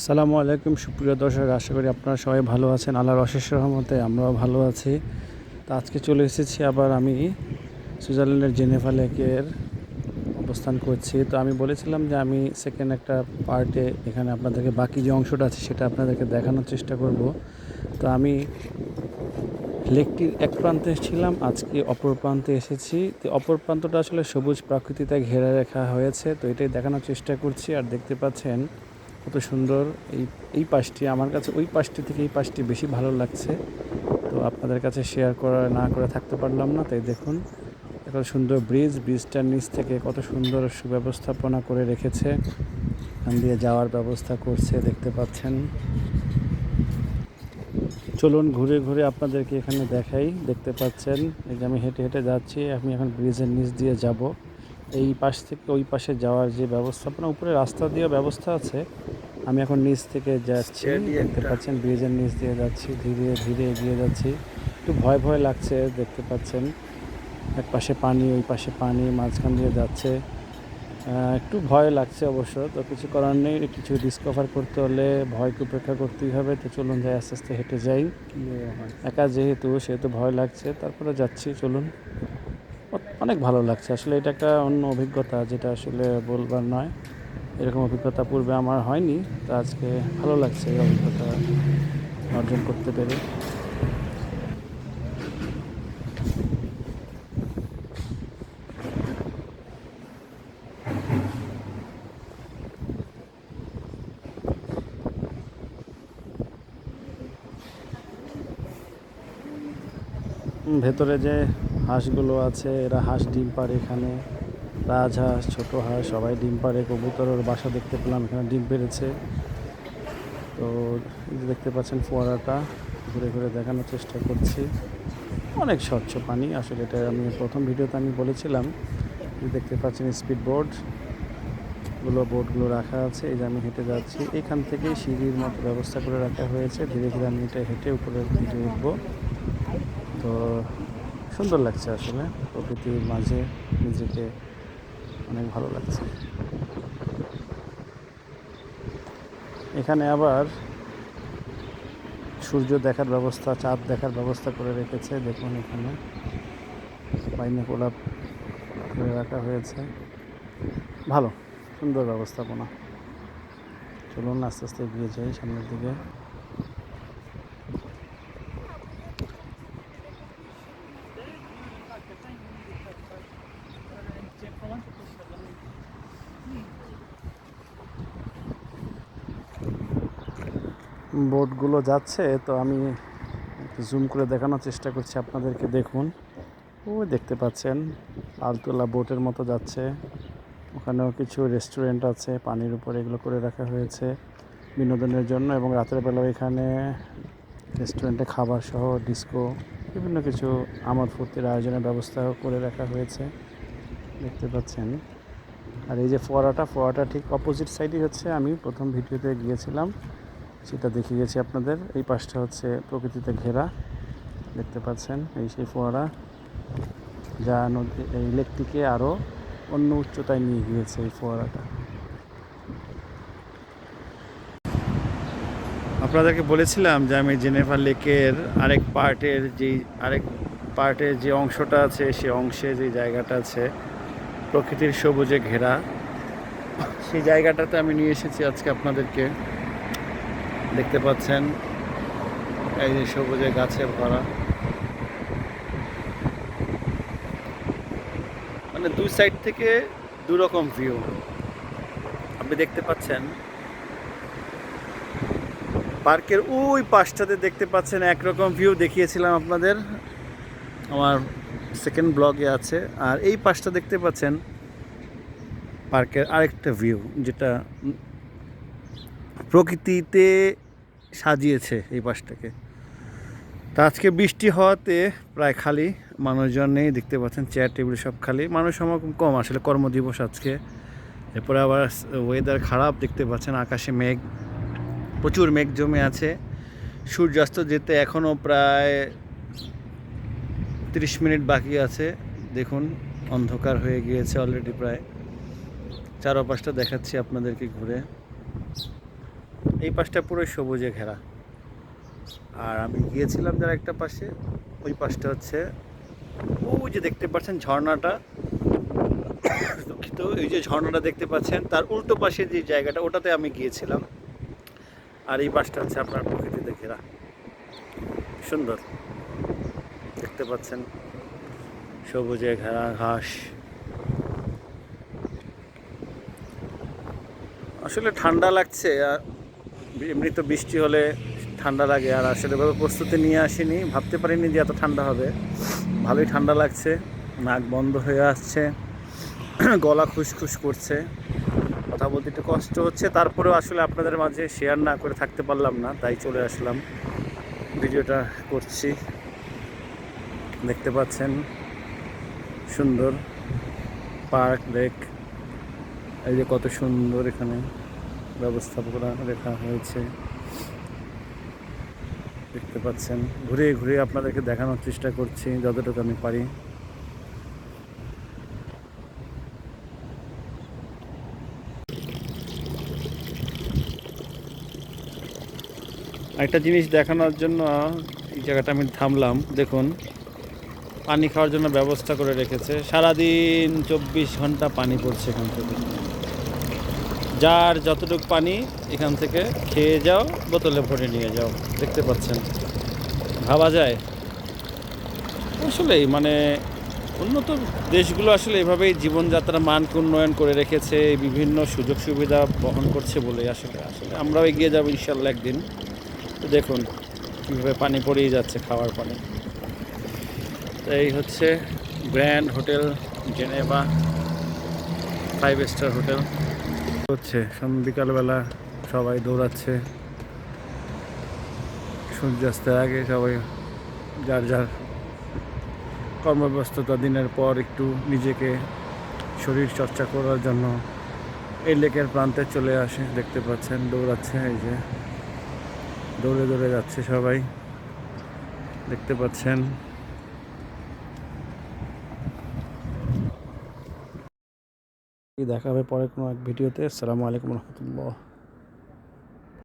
সালামু আলাইকুম, সুপ্রিয় দর্শক, আশা করি আপনারা সবাই ভালো আছেন। আল্লাহর অশেষ রহমতে আমরাও ভালো আছি। তো আজকে চলে এসেছি আবার আমি সুইজারল্যান্ডের জেনেভা লেকের অবস্থান করছি। তো আমি বলেছিলাম যে আমি সেকেন্ড একটা পার্টে এখানে আপনাদেরকে বাকি যে অংশটা আছে সেটা আপনাদেরকে দেখানোর চেষ্টা করব। তো আমি লেকটির এক প্রান্তে ছিলাম, আজকে অপর প্রান্তে এসেছি। তো অপর প্রান্তটা আসলে সবুজ প্রাকৃতিতে ঘেরা রাখা হয়েছে, তো এটাই দেখানোর চেষ্টা করছি। আর দেখতে পাচ্ছেন কত সুন্দর। এই এই পাশটি আমার কাছে, ওই পাশটি থেকে এই পাশটি বেশি ভালো লাগছে। তো আপনাদের কাছে শেয়ার করা, না করে থাকতে পারলাম না, তাই দেখুন। কত সুন্দর ব্রিজ ব্রিজটার নিচ থেকে কত সুন্দর সুব্যবস্থাপনা করে রেখেছে। এখান দিয়ে যাওয়ার ব্যবস্থা করছে, দেখতে পাচ্ছেন। চলুন ঘুরে ঘুরে আপনাদেরকে এখানে দেখাই, দেখতে পাচ্ছেন। এই যে আমি হেঁটে হেঁটে যাচ্ছি, আমি এখন ব্রিজের নিচ দিয়ে যাব। এই পাশ থেকে ওই পাশে যাওয়ার যে ব্যবস্থাপনা উপরে রাস্তা দিয়ে ব্যবস্থা আছে। আমি এখন নিচ থেকে যাচ্ছি দেখতে পাচ্ছেন ব্রিজের নিচ দিয়ে যাচ্ছি ধীরে ধীরে এগিয়ে যাচ্ছি। একটু ভয় ভয় লাগছে দেখতে পাচ্ছেন। এক পাশে পানি ওই পাশে পানি মাঝখান দিয়ে যাচ্ছে। একটু ভয় লাগছে অবশ্য তো কিছু করার নেই। কিছু ডিসকভার করতে হলে ভয়কে উপেক্ষা করতেই হবে। তো চলুন যাই আস্তে আস্তে হেঁটে যাই। একা যেহেতু সেহেতু ভয় লাগছে। তারপরে যাচ্ছি চলুন। অনেক ভালো লাগছে। আসলে এটা একটা অন্য অভিজ্ঞতা যেটা আসলে বলবার নয়। এরকম অভিজ্ঞতা পূর্বে আমার হয়নি, তা আজকে ভালো লাগছে এই অভিজ্ঞতা অর্জন করতে পেরে। ভেতরে যে হাঁসগুলো আছে, এরা হাঁস ডিম পাড়ে এখানে। রাজহাঁস, ছোটো হাঁস, সবাই ডিম পাড়ে। কবুতরের বাসা দেখতে পেলাম, এখানে ডিম পেড়েছে। তো দেখতে পাচ্ছেন ফোয়ারাটা, ঘুরে ঘুরে দেখানোর চেষ্টা করছি। অনেক স্বচ্ছ পানি, আসলে এটা আমি প্রথম ভিডিওতে আমি বলেছিলাম। দেখতে পাচ্ছেন স্পিড বোর্ডগুলো বোর্ডগুলো রাখা আছে। এই যে আমি হেঁটে যাচ্ছি, এখান থেকে সিঁড়ির মতো ব্যবস্থা করে রাখা হয়েছে। ধীরে ধীরে আমি এটা হেঁটে উপরের দিকে উঠবো। তো সুন্দর লাগছে আসলে। প্রকৃতির মাঝে নিজেকে অনেক ভালো লাগছে। এখানে আবার সূর্য দেখার ব্যবস্থা, চাঁদ দেখার ব্যবস্থা করে রেখেছে, দেখুন এখানে। বাইনে কোলাপ করে রাখা হয়েছে। ভালো, সুন্দর ব্যবস্থাপনা। চলুন আস্তে আস্তে এগিয়ে যাই সামনের দিকে। বোটগুলো যাচ্ছে, তো আমি জুম করে দেখানোর চেষ্টা করছি আপনাদেরকে দেখুন। ও দেখতে পাচ্ছেন, আলতোলা বোটের মতো যাচ্ছে। ওখানেও কিছু রেস্টুরেন্ট আছে, পানির উপরে এগুলো করে রাখা হয়েছে বিনোদনের জন্য এবং রাতের বেলাও এখানে রেস্টুরেন্টে খাবার সহ ডিস্কো বিভিন্ন কিছু আমার ফুর্তির আয়োজনের ব্যবস্থা করে রাখা হয়েছে। দেখতে পাচ্ছেন। আর এই যে ফোয়ারাটা ফোয়ারাটা ঠিক অপোজিট সাইডই হচ্ছে। আমি প্রথম ভিডিওতে গিয়েছিলাম। সেটা দেখে গেছি আপনাদের। এই পাশটা হচ্ছে প্রকৃতিতে ঘেরা। দেখতে পাচ্ছেন এই সেই ফোয়ারা, যা নদী, এই লেকটিকে আরও অন্য উচ্চতায় নিয়ে গিয়েছে এই ফোয়ারাটা। আপনাদেরকে বলেছিলাম যে আমি জেনেভা লেকের আরেক পার্টের যেই, আরেক পার্টের যে অংশটা আছে, সে অংশে যে জায়গাটা আছে, প্রকৃতির সবুজে ঘেরা। সেই জায়গাটাতে আমি নিয়ে এসেছি আজকে আপনাদেরকে। দেখতে পাচ্ছেন। এই যে সবুজে গাছে ভরা মানে দুই সাইড থেকে দু রকম ভিউ আপনি দেখতে পাচ্ছেন। পার্কের ওই পাশটাতে দেখতে পাচ্ছেন, একরকম ভিউ দেখিয়েছিলাম আপনাদের। আমার সেকেন্ড ব্লগে আছে। আর এই পাশটা দেখতে পাচ্ছেন, পার্কের আরেকটা ভিউ যেটা প্রকৃতিতে সাজিয়েছে এই পাশটাকে। তা আজকে বৃষ্টি হওয়াতে প্রায় খালি, মানুষজন নেই, দেখতে পাচ্ছেন চেয়ার, টেবিল সব খালি। মানুষ সমাগম কম, আসলে কর্মদিবস আজকে। এরপরে আবার ওয়েদার খারাপ, দেখতে পাচ্ছেন আকাশে মেঘ, প্রচুর মেঘ জমে আছে। সূর্যাস্ত যেতে এখনও প্রায় তিরিশ মিনিট বাকি আছে। দেখুন, অন্ধকার হয়ে গিয়েছে অলরেডি প্রায়। চারপাশটা দেখাচ্ছি আপনাদেরকে ঘুরে। এই পাশটা পুরো সবুজে ঘেরা। আর আমি গিয়েছিলাম যার একটা পাশে, ওই পাশটা হচ্ছে ওই যে দেখতে পাচ্ছেন ঝর্ণাটা। দুঃখিত, এই যে ঝর্ণাটা দেখতে পাচ্ছেন, তার উল্টো পাশে যে জায়গাটা, ওটাতে আমি গিয়েছিলাম। আর এই পাশটা হচ্ছে আপনার প্রকৃতিতে ঘেরা। সুন্দর। দেখতে পাচ্ছেন সবুজে ঘেরা ঘাস। আসলে ঠান্ডা লাগছে, আর এমনি তো বৃষ্টি হলে ঠান্ডা লাগে আর আসলে ভাবে প্রস্তুতি নিয়ে আসিনি। ভাবতে পারিনি যে এত ঠান্ডা হবে। ভালোই ঠান্ডা লাগছে। নাক বন্ধ হয়ে আসছে। গলা খুসখুস করছে। কথা বলতে একটু কষ্ট হচ্ছে। তারপরেও আসলে আপনাদের মাঝে শেয়ার না করে থাকতে পারলাম না, তাই চলে আসলাম। ভিডিওটা করছি। দেখতে পাচ্ছেন? সুন্দর পার্ক, লেক। এই যে কত সুন্দর এখানে। ব্যবস্থাপনা রেখা হয়েছে। দেখতে পাচ্ছেন। ঘুরে ঘুরে আপনাদেরকে দেখানোর চেষ্টা করছি, যতটুকু আমি পারি। একটা জিনিস দেখানোর জন্য এই জায়গাটা আমি থামলাম, দেখুন। পানি খাওয়ার জন্য ব্যবস্থা করে রেখেছে। সারাদিন চব্বিশ ঘণ্টা পানি পড়ছে এখান থেকে। যার যতটুকু পানি এখান থেকে খেয়ে যাও, বোতলে ভরে নিয়ে যাও। দেখতে পাচ্ছেন। ভাবা যায়। আসলেই মানে উন্নত দেশগুলো আসলে এভাবেই জীবনযাত্রার মানকে উন্নয়ন করে রেখেছে, বিভিন্ন সুযোগ সুবিধা বহন করছে বলে আসলে। আসলে আমরাও এগিয়ে যাব ইনশাল্লাহ একদিন। তো দেখুন, কীভাবে পানি পড়েই যাচ্ছে খাওয়ার পানি। তো এই হচ্ছে grand hotel, Geneva, five star hotel. হচ্ছে বিকালবেলা সবাই দৌড়াচ্ছে। সূর্যাস্তের আগে সবাই যার যার কর্মব্যস্ততা দিনের পর একটু নিজেকে শরীর চর্চা করার জন্য এই লেকের প্রান্তে চলে আসে, দেখতে পাচ্ছেন, দৌড়াচ্ছে, এই যে দৌড়ে দৌড়ে যাচ্ছে সবাই। দেখতে পাচ্ছেন দেখা হবে পরে কোনো এক ভিডিওতে। আসসালামু আলাইকুম রহমতুল্লাহ।